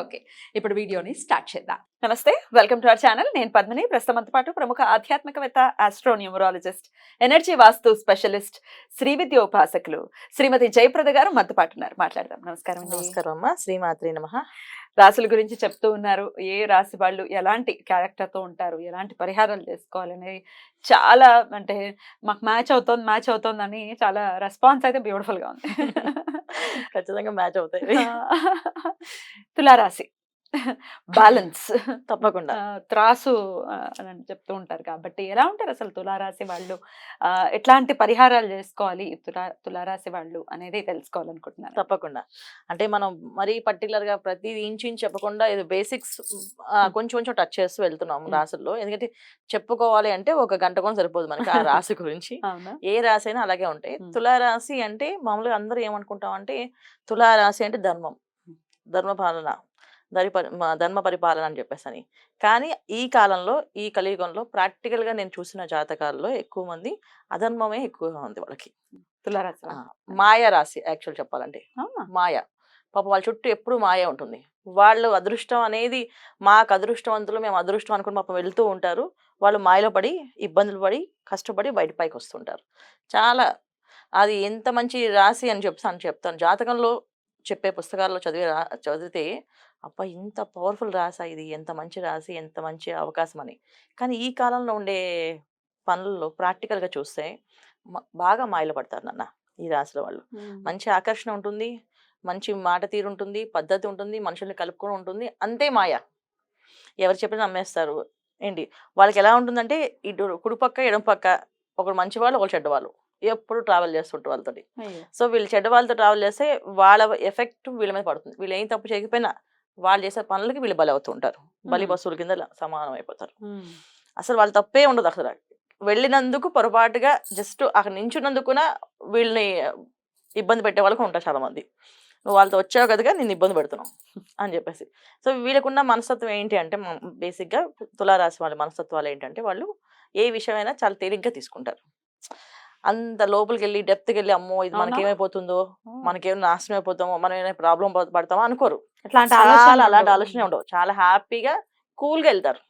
Okay ఇప్పుడు వీడియోని start చేద్దాం. నమస్తే వెల్కమ్ టు అవర్ ఛానల్. నేను పద్మిని ప్రస్తుతంతో పాటు ప్రముఖ ఆధ్యాత్మికవేత్త astronumerologist energy vastu specialist Shri Vidya ఉపాసకులు శ్రీమతి జయప్రద గారు మనతో పాటు ఉన్నారు. మాట్లాడదాం. నమస్కారం. నమస్కారం అమ్మా. శ్రీమాత్రి నమ. రాసుల గురించి చెప్తూ ఉన్నారు. ఏ రాశి వాళ్ళు ఎలాంటి character తో ఉంటారు? ఎలాంటి పరిహారాలు చేసుకోవాలనేది చాలా అంటే మాకు మ్యాచ్ అవుతోంది మ్యాచ్ అవుతోంది అని చాలా రెస్పాన్స్ అయితే బ్యూటిఫుల్గా ఉంది. ఖచ్చితంగా మ్యాచ్ అవుతాయి తులారాశి బ్యాలెన్స్ తప్పకుండా. త్రాసు అని చెప్తూ ఉంటారు కాబట్టి ఎలా ఉంటారు అసలు తులారాశి వాళ్ళు? ఎట్లాంటి పరిహారాలు చేసుకోవాలి తులా తులారాశి వాళ్ళు అనేది తెలుసుకోవాలనుకుంటున్నాను. తప్పకుండా. అంటే మనం మరీ పర్టికులర్గా ప్రతి ఇంచు చెప్పకుండా ఇది బేసిక్స్ కొంచెం కొంచెం టచ్ చేస్తూ వెళ్తున్నాం Mm. రాసుల్లో ఎందుకంటే చెప్పుకోవాలి అంటే ఒక గంట కూడా సరిపోదు మనకి ఆ రాశి గురించి. ఏ రాశి అయినా అలాగే ఉంటాయి. తులారాశి అంటే మామూలుగా అందరూ ఏమనుకుంటాం అంటే తులారాశి అంటే ధర్మం. ధర్మపాలన. దరి పరి మ- ధర్మ పరిపాలన అని చెప్పేసి అని కానీ ఈ కాలంలో ఈ కలియుగంలో ప్రాక్టికల్గా నేను చూసిన జాతకాల్లో ఎక్కువ మంది అధర్మమే ఎక్కువగా ఉంది వాళ్ళకి. తులారాశి. మాయ రాశి యాక్చువల్ చెప్పాలంటే? మాయ. పాపం వాళ్ళ చుట్టూ ఎప్పుడు మాయ ఉంటుంది. వాళ్ళు అదృష్టం అనేది మాకు అదృష్టవంతులు మేము అదృష్టం అనుకుని పాపం వెళ్తూ ఉంటారు. వాళ్ళు మాయలో పడి ఇబ్బందులు పడి కష్టపడి బయట పైకి వస్తుంటారు. చాలా అది ఎంత మంచి రాశి అని చెప్తాను చెప్తాను. జాతకంలో చెప్పే పుస్తకాల్లో చదివి రా చదివితే అబ్బా! ఇంత పవర్ఫుల్ రాశి ఇది ఎంత మంచి రాశి ఎంత మంచి అవకాశం అని. కానీ ఈ కాలంలో ఉండే పనుల్లో ప్రాక్టికల్గా చూస్తే బాగా మాయలు పడతారు నాన్న ఈ రాశిలో వాళ్ళు. మంచి ఆకర్షణ ఉంటుంది మంచి మాట తీరు ఉంటుంది పద్ధతి ఉంటుంది మనుషుల్ని కలుపుకొని ఉంటుంది అంతే మాయ. ఎవరు చెప్పినా నమ్మేస్తారు. ఏంటి? వాళ్ళకి ఎలా ఉంటుందంటే ఇటు కుడి పక్క ఎడం పక్క ఒకడు మంచి వాళ్ళు ఒకరు చెడ్డ వాళ్ళు ఎప్పుడు ట్రావెల్ చేస్తుంటారు వాళ్ళతోటి. సో వీళ్ళు చెడ్డ వాళ్ళతో ట్రావెల్ చేస్తే వాళ్ళ ఎఫెక్ట్ వీళ్ళ మీద పడుతుంది. వీళ్ళు ఏం తప్పు చేయకపోయినా వాళ్ళు చేసే పనులకి వీళ్ళు బలి అవుతూ ఉంటారు బలి. పశువుల కింద సమానం అయిపోతారు. అసలు వాళ్ళు తప్పే ఉండదు అసలు. వెళ్ళినందుకు పొరపాటుగా జస్ట్ అక్కడ నించున్నందుకున వీళ్ళని ఇబ్బంది పెట్టే వాళ్ళకు ఉంటారు చాలా మంది నువ్వు వాళ్ళతో వచ్చావు కదగా నేను ఇబ్బంది పెడుతున్నావు అని చెప్పేసి. సో వీళ్ళకున్న మనస్తత్వం ఏంటి అంటే బేసిక్గా తులారాశి వాళ్ళ మనస్తత్వాలు ఏంటంటే వాళ్ళు ఏ విషయమైనా చాలా తేలిగ్గా తీసుకుంటారు. అంత లోపలికి వెళ్ళి డెప్త్కి వెళ్ళి అమ్మో! ఇది అవునా? మనకేమైపోతుందో? మనకేమైనా నాశనం అయిపోతామో మనం ఏమైనా ప్రాబ్లం పడతామో? అనుకోరు. అట్లాంటి చాలా ఆలోచనలు అలాంటి. ఆలోచన ఉండవు. చాలా హ్యాపీగా కూల్గా వెళ్తారు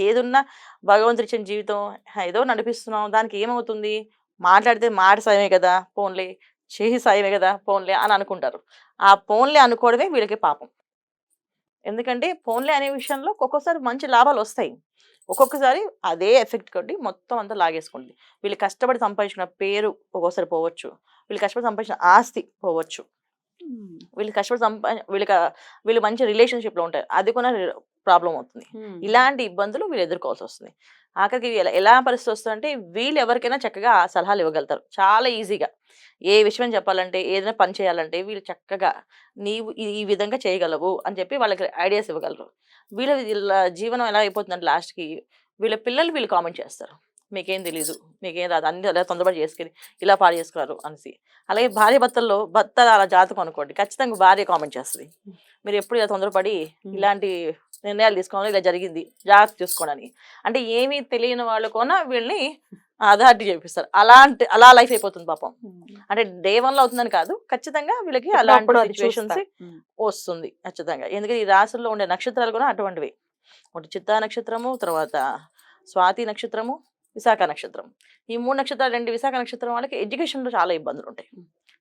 ఏదున్నా భగవంతుడి ఇచ్చిన జీవితం ఏదో నడిపిస్తున్నాం. దానికి ఏమవుతుంది? మాట్లాడితే మాట సాయమే కదా? పోన్లే. చేసి సాయమే కదా? పోన్లే అని అనుకుంటారు. ఆ పోన్లే అనుకోవడమే వీళ్ళకి పాపం. ఎందుకంటే పోన్లే అనే విషయంలో ఒక్కొక్కసారి మంచి లాభాలు వస్తాయి ఒక్కొక్కసారి అదే ఎఫెక్ట్ కొట్టి మొత్తం అంతా లాగేసుకుంటుంది వీళ్ళు కష్టపడి సంపాదించిన పేరు ఒక్కోసారి పోవచ్చు. వీళ్ళు కష్టపడి సంపాదించిన ఆస్తి పోవచ్చు. వీళ్ళు కష్టపడి సంపా వీళ్ళకి వీళ్ళు మంచి relationship లో ఉంటారు. అది కూడా ప్రాబ్లం అవుతుంది. ఇలాంటి ఇబ్బందులు వీళ్ళు ఎదుర్కోవాల్సి వస్తుంది. ఆఖరికి ఎలా ఎలా పరిస్థితి వస్తుందంటే వీళ్ళు ఎవరికైనా చక్కగా సలహాలు ఇవ్వగలుగుతారు. చాలా ఈజీగా. ఏ విషయం చెప్పాలంటే ఏదైనా పని చేయాలంటే వీళ్ళు చక్కగా నీవు ఈ- విధంగా చేయగలవు అని చెప్పి వాళ్ళకి ఐడియాస్ ఇవ్వగలరు. వీళ్ళ జీవనం ఎలా అయిపోతుందంటే లాస్ట్కి వీళ్ళ పిల్లలు వీళ్ళు కామెంట్ చేస్తారు. మీకేం తెలీదు మీకేం రాదు అన్ని అలా తొందరపడి చేసుకుని ఇలా పాడు చేసుకున్నారు అనేసి. అలాగే భార్య భర్తల్లో భర్త అలా జాతకం అనుకోండి ఖచ్చితంగా భార్య కామెంట్ చేస్తుంది. మీరు ఎప్పుడు ఇలా తొందరపడి. ఇలాంటి నిర్ణయాలు తీసుకోవాలి ఇలా జరిగింది జాగ్రత్త చూసుకోండి అని అంటే ఏమీ తెలియని వాళ్ళు కూడా వీళ్ళని అథారిటీ చేపిస్తారు. అలాంటి అలా లైఫ్ అయిపోతుంది పాపం. అంటే డే వన్లో అవుతుందని కాదు ఖచ్చితంగా వీళ్ళకి అలాంటి సిచ్యువేషన్స్. వస్తుంది ఖచ్చితంగా. ఎందుకంటే ఈ రాశుల్లో ఉండే నక్షత్రాలు కూడా అటువంటివి. ఒకటి చిత్తా నక్షత్రము తర్వాత స్వాతి నక్షత్రము విశాఖ నక్షత్రం. ఈ మూడు నక్షత్రాలు రెండు విశాఖ నక్షత్రం వాళ్ళకి ఎడ్యుకేషన్లో చాలా ఇబ్బందులు ఉంటాయి.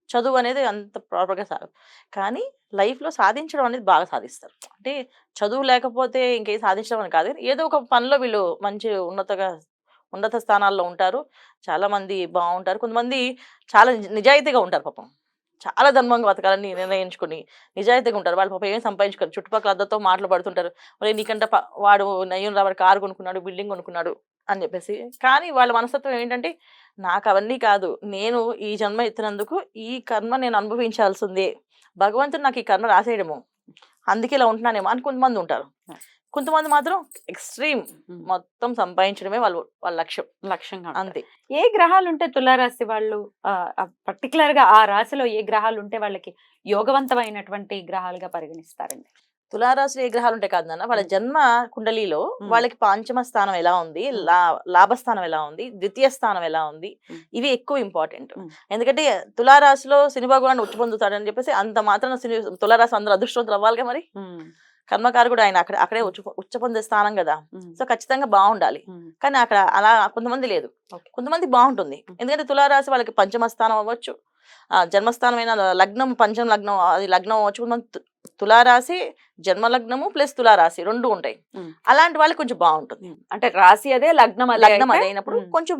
చదువు అనేది అంత ప్రాపర్గా సాగదు. కానీ లైఫ్లో సాధించడం అనేది బాగా సాధిస్తారు. అంటే చదువు లేకపోతే ఇంకేం సాధించడం అని కాదు ఏదో ఒక పనిలో వీళ్ళు మంచి ఉన్నతగా ఉన్నత స్థానాల్లో ఉంటారు. చాలామంది బాగుంటారు కొంతమంది చాలా నిజాయితీగా ఉంటారు పాపం. చాలా ధర్మంగా బతకాలని నిర్ణయించుకుని నిజాయితీగా ఉంటారు. వాళ్ళు పాపం ఏం సంపాదించుకోరు. చుట్టుపక్కల అద్దతో మాటలు పడుతుంటారు. మరి నీకంటే వాడు నయ్యం రావాడు కారు కొనుక్కున్నాడు బిల్డింగ్ కొనుక్కున్నాడు. అని చెప్పేసి. కానీ వాళ్ళ మనస్తత్వం ఏంటంటే నాకు అవన్నీ కాదు. నేను ఈ జన్మ ఎత్తినందుకు ఈ కర్మ నేను అనుభవించాల్సిందే. భగవంతుడు నాకు ఈ కర్మ రాసేయడము. అందుకే ఇలా ఉంటున్నానేమో అని కొంతమంది ఉంటారు. కొంతమంది మాత్రం ఎక్స్ట్రీమ్. మొత్తం సంపాదించడమే వాళ్ళు వాళ్ళ లక్ష్యం. లక్ష్యంగా. అంతే. ఏ గ్రహాలు ఉంటే తులారాశి వాళ్ళు పర్టికులర్గా ఆ రాశిలో ఏ గ్రహాలు ఉంటే వాళ్ళకి యోగవంతమైనటువంటి గ్రహాలుగా పరిగణిస్తారండి? తులారాశిలో ఏ గ్రహాలు ఉంటాయి కాదు నాన్న. వాళ్ళ. జన్మ కుండలిలో. వాళ్ళకి పాంచమ స్థానం ఎలా ఉంది. లా లాభస్థానం ఎలా ఉంది? ద్వితీయ స్థానం ఎలా ఉంది. ఇవి ఎక్కువ ఇంపార్టెంట్. ఎందుకంటే తులారాశిలో శని భగవాన్ ఉచ్చి పొందుతాడని చెప్పేసి అంత మాత్రం శని తులారాశి అందరూ అదృష్టవంతులు అవ్వాలిగా మరి. ఉమ్, కర్మకారకుడు ఆయన అక్కడ అక్కడే ఉచ్చ పొందే స్థానం కదా. సో ఖచ్చితంగా బాగుండాలి. కానీ అక్కడ అలా కొంతమంది లేదు. కొంతమంది బాగుంటుంది. ఎందుకంటే తులారాశి వాళ్ళకి పంచమ స్థానం అవ్వచ్చు. ఆ, జన్మస్థానమైన లగ్నం పంచమ లగ్నం అది లగ్నం అవ్వచ్చు. కొంతమంది తులారాశి జన్మ లగ్నము ప్లస్ తులారాశి రెండు ఉంటాయి. అలాంటి వాళ్ళకి కొంచెం బాగుంటుంది. అంటే రాశి అదే లగ్నం లగ్నం అది అయినప్పుడు కొంచెం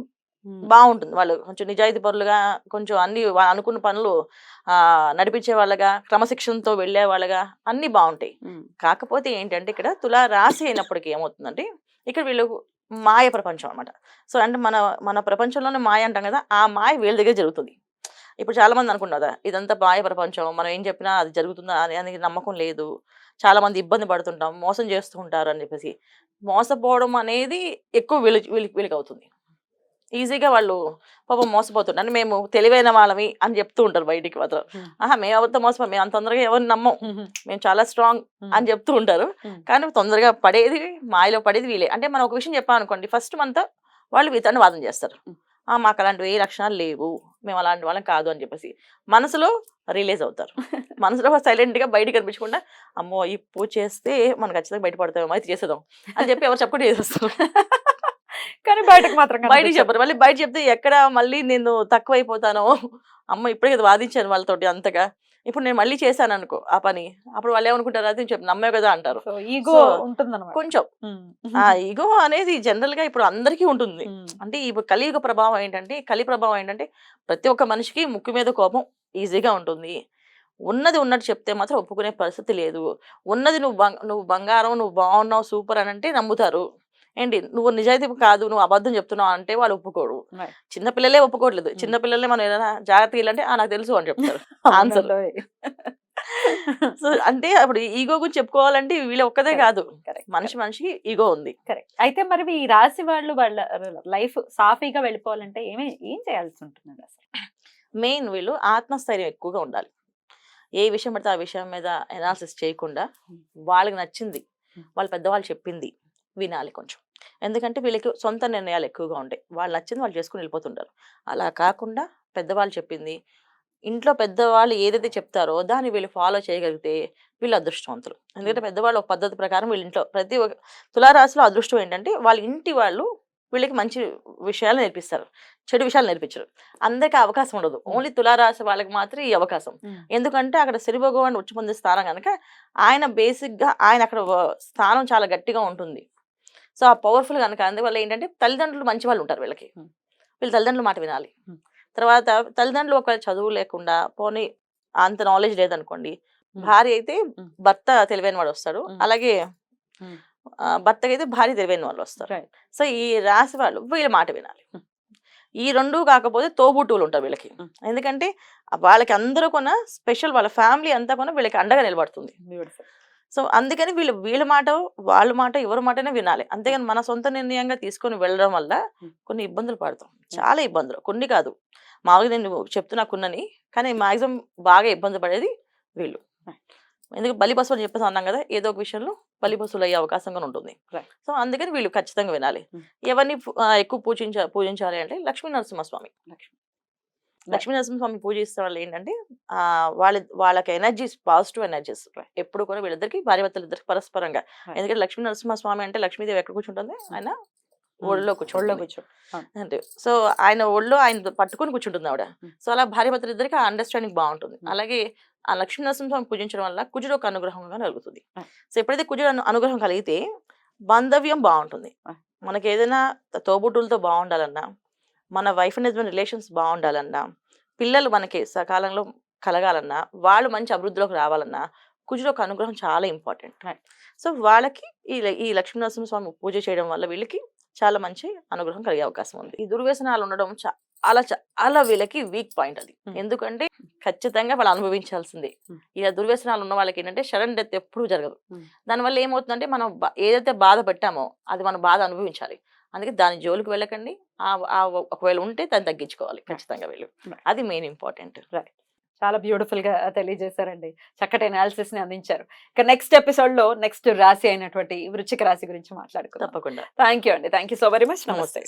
బాగుంటుంది. వాళ్ళు కొంచెం నిజాయితీ పరులుగా కొంచెం అన్ని వాళ్ళు అనుకున్న పనులు ఆ నడిపించే వాళ్ళగా క్రమశిక్షణతో వెళ్ళే వాళ్ళగా అన్ని బాగుంటాయి. కాకపోతే ఏంటంటే ఇక్కడ తులా రాశి అయినప్పటికీ ఏమవుతుందంటే ఇక్కడ వీళ్ళు మాయ ప్రపంచం అన్నమాట. సో అంటే మన మన ప్రపంచంలోనే మాయ అంటాం కదా ఆ మాయ వీళ్ళ దగ్గర జరుగుతుంది. ఇప్పుడు చాలా మంది అనుకున్నారు ఇదంతా మాయ ప్రపంచం మనం ఏం చెప్పినా అది జరుగుతుందా అని నమ్మకం లేదు. చాలా మంది ఇబ్బంది పడుతుంటాం మోసం చేస్తూ ఉంటారు అని చెప్పేసి. మోసపోవడం అనేది ఎక్కువ వీళ్ళకి వీళ్ళకి అవుతుంది ఈజీగా వాళ్ళు పాపం మోసపోతుంటారు. మేము తెలివైన వాళ్ళమి అని చెప్తూ ఉంటారు బయటికి మాత్రం. ఆహా మేము ఎవరితో మోసపో మేము అంత తొందరగా ఎవరిని నమ్మం. మేము చాలా స్ట్రాంగ్ అని చెప్తూ ఉంటారు. కానీ తొందరగా పడేది మాయలో పడేది వీలే అంటే మనం ఒక విషయం చెప్పాం అనుకోండి ఫస్ట్ మనతో వాళ్ళు వీతని వాదన చేస్తారు. మాకు అలాంటివి ఏ లక్షణాలు లేవు. మేము అలాంటి వాళ్ళం కాదు అని చెప్పేసి మనసులో రిలీజ్ అవుతారు. మనసులో సైలెంట్గా బయట కనిపించకుండా అమ్మో ఈ పూజ చేస్తే మనం ఖచ్చితంగా బయటపడతామేమో అయితే చేసేదాం అని చెప్పి ఎవరు చెప్పకుండా చేసేస్తారు. కానీ బయటకు మాత్రం బయటికి. చెప్పరు. మళ్ళీ బయట చెప్తే ఎక్కడ మళ్ళీ నేను తక్కువ అయిపోతానో అమ్మ ఇప్పుడే కదా వాదించాను వాళ్ళతోటి అంతగా. ఇప్పుడు నేను మళ్ళీ చేశాను అనుకో ఆ పని అప్పుడు వాళ్ళు ఏమనుకుంటారు అది చెప్పి నమ్మే కదా అంటారు. ఈగో ఉంటుందన్నమాట. కొంచెం. ఆ ఈగో అనేది జనరల్గా ఇప్పుడు అందరికీ ఉంటుంది. అంటే ఇప్పుడు కలియుగ ప్రభావం ఏంటంటే కలి ప్రభావం ఏంటంటే ప్రతి ఒక్క మనిషికి ముక్కు మీద కోపం ఈజీగా ఉంటుంది. ఉన్నది ఉన్నట్టు చెప్తే మాత్రం ఒప్పుకునే పరిస్థితి లేదు. ఉన్నది నువ్వు నువ్వు బంగారం నువ్వు బాగున్నావు సూపర్ అని అంటే నమ్ముతారు. ఏంటి నువ్వు నిజాయితీ కాదు నువ్వు అబద్ధం చెప్తున్నావు అంటే వాళ్ళు ఒప్పుకోరు Right. చిన్న పిల్లలే ఒప్పుకోవట్లేదు Hmm. చిన్న పిల్లలే మనం ఏదైనా జాగ్రత్త అంటే ఆ నాకు తెలుసు అని చెప్తారు ఆన్సర్. సో అంటే అప్పుడు ఈగో గురించి చెప్పుకోవాలంటే వీళ్ళ ఒక్కదే. కాదు మనిషి మనిషికి ఈగో ఉంది కరెక్ట్ అయితే మరి ఈ రాశి వాళ్ళు వాళ్ళ లైఫ్ సాఫీగా వెళ్ళిపోవాలంటే ఏమి ఏం చేయాల్సి ఉంటుంది అసలు మెయిన్ వీళ్ళు ఆత్మస్థైర్యం ఎక్కువగా ఉండాలి ఏ విషయం పడితే ఆ విషయం మీద ఎనాలిసిస్ చేయకుండా. వాళ్ళకి నచ్చింది. వాళ్ళ పెద్దవాళ్ళు చెప్పింది వినాలి కొంచెం. ఎందుకంటే వీళ్ళకి సొంత నిర్ణయాలు ఎక్కువగా ఉంటాయి. వాళ్ళు నచ్చింది వాళ్ళు చేసుకుని వెళ్ళిపోతుంటారు. అలా కాకుండా పెద్దవాళ్ళు చెప్పింది ఇంట్లో పెద్దవాళ్ళు ఏదైతే చెప్తారో దాన్ని వీళ్ళు ఫాలో చేయగలిగితే వీళ్ళు అదృష్టవంతులు. ఎందుకంటే పెద్దవాళ్ళు ఒక పద్ధతి ప్రకారం వీళ్ళ ఇంట్లో ప్రతి ఒక్క తులారాశిలో అదృష్టం ఏంటంటే వాళ్ళ ఇంటి వాళ్ళు వీళ్ళకి మంచి విషయాలు నేర్పిస్తారు. చెడు విషయాలు నేర్పించరు. అందరికీ అవకాశం ఉండదు. ఓన్లీ తులారాశి వాళ్ళకి మాత్రం ఈ అవకాశం. ఎందుకంటే అక్కడ శని భగవాన్ ఉచ్చి పొందే స్థానం కనుక ఆయన బేసిక్గా ఆయన అక్కడ స్థానం చాలా గట్టిగా ఉంటుంది. సో ఆ పవర్ఫుల్ కనుక అందువల్ల ఏంటంటే తల్లిదండ్రులు మంచి వాళ్ళు ఉంటారు వీళ్ళకి. వీళ్ళు తల్లిదండ్రుల మాట వినాలి. తర్వాత తల్లిదండ్రులు ఒకవేళ చదువు లేకుండా పోనీ అంత నాలెడ్జ్ లేదనుకోండి. భార్య అయితే. భర్త తెలివైన వాడు వస్తాడు. అలాగే భర్తకి అయితే భార్య తెలివైన వాళ్ళు వస్తారు. సో ఈ రాశి వాళ్ళు వీళ్ళ మాట వినాలి. ఈ రెండు కాకపోతే తోబుట్టువులు ఉంటారు వీళ్ళకి. ఎందుకంటే వాళ్ళకి అందరూ కొన స్పెషల్ వాళ్ళ ఫ్యామిలీ అంతా కొన వీళ్ళకి అండగా నిలబడుతుంది సో అందుకని వీళ్ళు వీళ్ళ మాట వాళ్ళ మాట ఎవరి మాటనే వినాలి. అంతేగాని మన సొంత నిర్ణయంగా తీసుకొని వెళ్ళడం వల్ల. కొన్ని ఇబ్బందులు పడతాం. చాలా ఇబ్బందులు. కొన్ని కాదు. మామూలుగా నేను చెప్తున్నా కొన్నని. కానీ మాక్సిమం బాగా ఇబ్బంది పడేది వీళ్ళు. ఎందుకు బలి పశువులు అని చెప్పేసి అన్నాం కదా ఏదో ఒక విషయంలో బలి పశువులు అయ్యే అవకాశం కూడా ఉంటుంది. సో అందుకని వీళ్ళు ఖచ్చితంగా వినాలి. ఎవరిని ఎక్కువ పూజించ పూజించాలి అంటే లక్ష్మీ నరసింహస్వామి లక్ష్మి లక్ష్మీ నరసింహస్వామి పూజిస్తే వాళ్ళు ఏంటంటే ఆ, వాళ్ళ వాళ్ళకి ఎనర్జీస్ పాజిటివ్ ఎనర్జీస్ ఎప్పుడు కూడా వీళ్ళిద్దరికి భార్యభర్తలు ఇద్దరికి పరస్పరంగా. ఎందుకంటే లక్ష్మీ నరసింహస్వామి అంటే లక్ష్మీదేవి ఎక్కడ కూర్చుంటుంది ఆయన ఒళ్ళో కూర్చోండి కూర్చో అంటే సో ఆయన ఒళ్ళో ఆయన పట్టుకొని కూర్చుంటుంది ఆవిడ. సో అలా భార్యభర్తలు ఇద్దరికి ఆ అండర్స్టాండింగ్ బాగుంటుంది. అలాగే ఆ లక్ష్మీ నరసింహస్వామి పూజించడం వల్ల కుజుడు ఒక అనుగ్రహంగా కలుగుతుంది. సో ఎప్పుడైతే కుజుడు అను- అనుగ్రహం కలిగితే బాంధవ్యం బాగుంటుంది. మనకి ఏదైనా తోబుట్టులతో బాగుండాలన్నా మన వైఫ్ అండ్ హస్బెండ్ రిలేషన్స్ బాగుండాలన్నా పిల్లలు మనకి సకాలంలో కలగాలన్నా వాళ్ళు మంచి అభివృద్ధిలోకి రావాలన్నా కుజుడు ఒక అనుగ్రహం చాలా ఇంపార్టెంట్. సో వాళ్ళకి ఈ ఈ లక్ష్మీనరసింహ స్వామి పూజ చేయడం వల్ల వీళ్ళకి చాలా మంచి అనుగ్రహం కలిగే అవకాశం ఉంది ఈ దుర్వ్యసనాలు ఉండడం చాలా చాలా వీళ్ళకి వీక్ పాయింట్ అది. ఎందుకంటే ఖచ్చితంగా వాళ్ళు అనుభవించాల్సిందే. ఇలా దుర్వ్యసనాలు ఉన్న వాళ్ళకి ఏంటంటే సడన్ డెత్ ఎప్పుడూ జరగదు. దానివల్ల ఏమవుతుందంటే మనం ఏదైతే బాధ పెట్టామో అది మనం బాధ అనుభవించాలి అందుకే దాని జోలికి వెళ్ళకండి. ఒకవేళ ఉంటే దాన్ని తగ్గించుకోవాలి. ఖచ్చితంగా వీళ్ళు. అది మెయిన్ ఇంపార్టెంట్. చాలా బ్యూటిఫుల్గా తెలియజేశారండి. చక్కటి అనాలిసిస్ని అందించారు. ఇక నెక్స్ట్ ఎపిసోడ్లో నెక్స్ట్ రాశి అయినటువంటి వృచ్చిక రాశి గురించి మాట్లాడుకుందాం. తప్పకుండా. థ్యాంక్ యూ అండి. Thank you so very much. నమస్తే.